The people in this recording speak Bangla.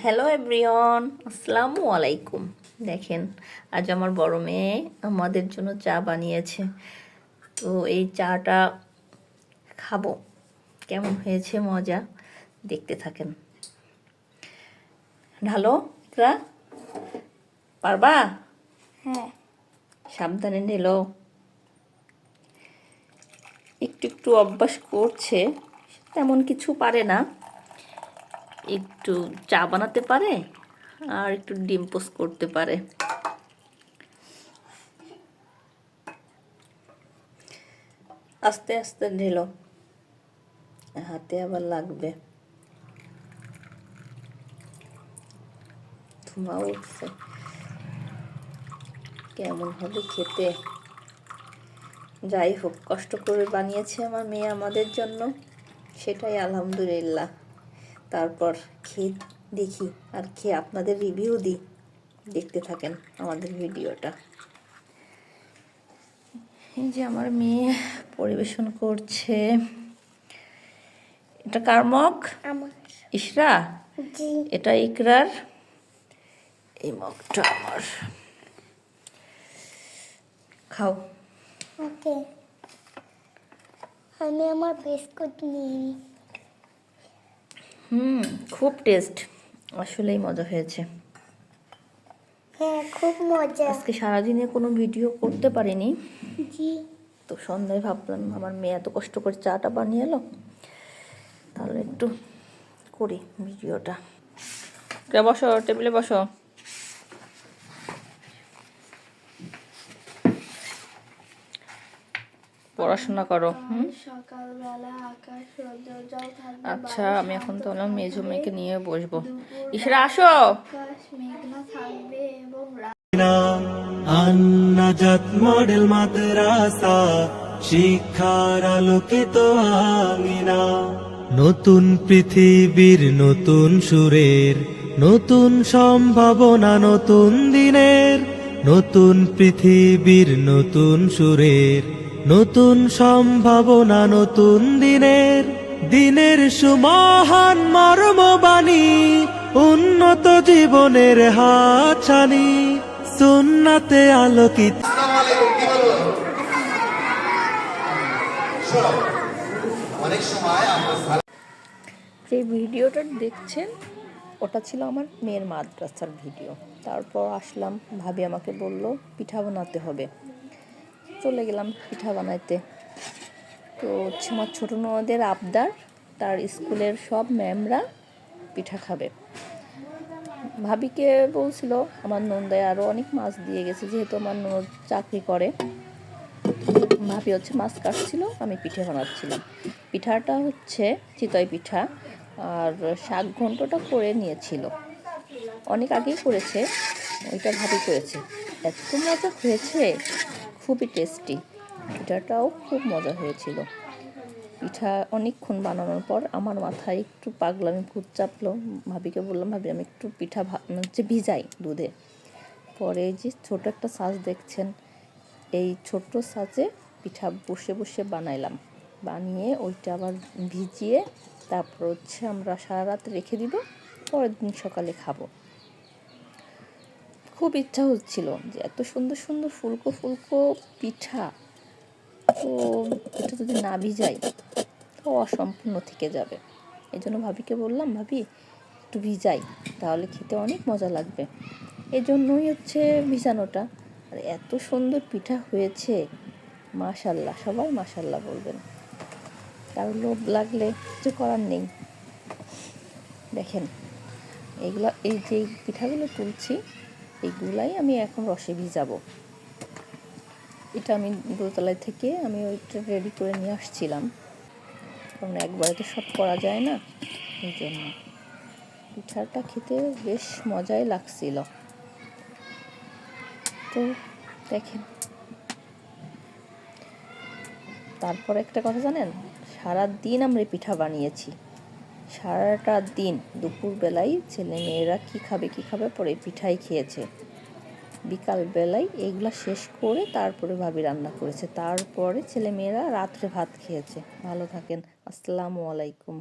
হ্যালো এভরিওয়ান আসসালামু আলাইকুম দেখেন আজ আমার বড় মেয়ে আমাদের জন্য চা বানিয়েছে। তো এই চাটা খাব। কেমন হয়েছে মজা? দেখতে থাকেন। ঢালো ইকরা পারবা? হ্যাঁ। সাবধানে নিলো। একটু একটু অভ্যাস করছে তেমন কিছু পারে না। একটু চা বানাতে পারে আর একটু ডিম পোস্ট করতে পারে। আস্তে আস্তে ঢেলো। হাতে আবার লাগবে। উঠছে। কেমন হবে খেতে? যাই হোক, কষ্ট করে বানিয়েছে আমার মেয়ে আমাদের জন্য। সেটাই আলহামদুলিল্লাহ। তারপর খেয়ে দেখি আর খেয়ে আপনাদের রিভিউ দিই। দেখতে থাকেন আমাদের ভিডিওটা। এই যে আমার মেয়ে পরিবেশন করছে। এটা কার মগ? আমার ইশরা? এটা ইকরার? এই মগটা আমার। খাও। ওকে। আমি আমার বিস্কুট নিই হুম খুব টেস্ট আসলেই মজা হয়েছে। হ্যাঁ খুব মজা। আজকে সারাদিনে কোনো ভিডিও করতে পারিনি। জি। তো সন্ধ্যায় ভাবলাম আমার মেয়ে এত কষ্ট করে চাটা বানিয়ে এলো। তাহলে একটু করি ভিডিওটা কে বসো? টেবিলে বসো? পড়াশোনা করো আচ্ছা আমি এখন তাহলে মেজো মেয়েকে নিয়ে বসবো। ইসরা আসো! আন্নাজাত মডেল মাদ্রাসা শিক্ষার আলোকিত আমিনা নতুন পৃথিবীর নতুন সুরের নতুন সম্ভাবনা নতুন দিনের নতুন পৃথিবীর নতুন সুরের নতুন সম্ভাবনা নতুন দিনের দিনের সুমহান মর্মবাণী উন্নত জীবনের হাছানি সুন্নাতে আলোকিত। যে ভিডিওটা দেখছেন ওটা ছিল আমার মেয়ের মাদ্রাসার ভিডিও। তারপর আসলাম, ভাবি আমাকে বলল, পিঠা বানাতে হবে। চলে গেলাম পিঠা বানাইতে। তো হচ্ছে আমার ছোটো নদের আবদার, তার স্কুলের সব ম্যামরা পিঠা খাবে। ভাবিকে বলছিল, আমার নন্দায় আরও অনেক মাছ দিয়ে গেছে, যেহেতু আমার ননদ চাকরি করে। ভাবি হচ্ছে, মাছ কাটছিল, আমি পিঠে বানাচ্ছিলাম। পিঠাটা হচ্ছে চিতই পিঠা। আর শাক ঘন্টটা করে নিয়েছিল। অনেক আগেই করেছে, ওইটা ভাবি করেছে। এত মজা হয়েছে, খুবই টেস্টি পিঠাটাও খুব মজা হয়েছিল। পিঠা অনেকক্ষণ বানানোর পর আমার মাথায় একটু পাগলামি, ভূত চাপলো। ভাবিকে বললাম, ভাবি, আমি একটু পিঠা হচ্ছে ভিজাই দুধে। পরে যে ছোট একটা সাজ দেখছেন, এই ছোট্ট সাজে পিঠা বসে বসে বানাইলাম। বানিয়ে ওইটা আবার ভিজিয়ে তারপর হচ্ছে আমরা সারা রাত রেখে দিব, পরের দিন সকালে খাব। খুব ইচ্ছা হচ্ছিল যে এত সুন্দর সুন্দর ফুলকো ফুলকো পিঠা, তো এটা যদি না ভিজাই, তো অসম্পূর্ণ থেকে যাবে। এই জন্য ভাবিকে বললাম, ভাবি, একটু ভিজাই, তাহলে খেতে অনেক মজা লাগবে। এই জন্যই হচ্ছে ভিজানোটা। আর এত সুন্দর পিঠা হয়েছে, মাশাল্লাহ, সবাই মাশাল্লাহ বলবেন। কারও লোভ লাগলে কিছু করার নেই। দেখেন এইগুলা এই যে পিঠাগুলো তুলছি এইগুলাই আমি এখন রসে ভিজাবো। এটা আমি দোতলায় থেকে আমি ওইটা রেডি করে নিয়ে আসছিলাম। কারণ একবারে তো সব করা যায় না, এই জন্য। পিঠাটা খেতে বেশ মজাই লাগছিল। তো দেখেন তারপর একটা কথা জানেন? সারা দিন আমরা পিঠা বানিয়েছি। সারাটা দিন দুপুরবেলায় ছেলে মেয়েরা কী খাবে কী খাবে পরে পিঠাই খেয়েছে। বিকালবেলায় এগুলো শেষ করে তারপরে ভাবি রান্না করেছে। তারপরে ছেলে মেয়েরা রাত্রে ভাত খেয়েছে। ভালো থাকেন। আসসালামু আলাইকুম।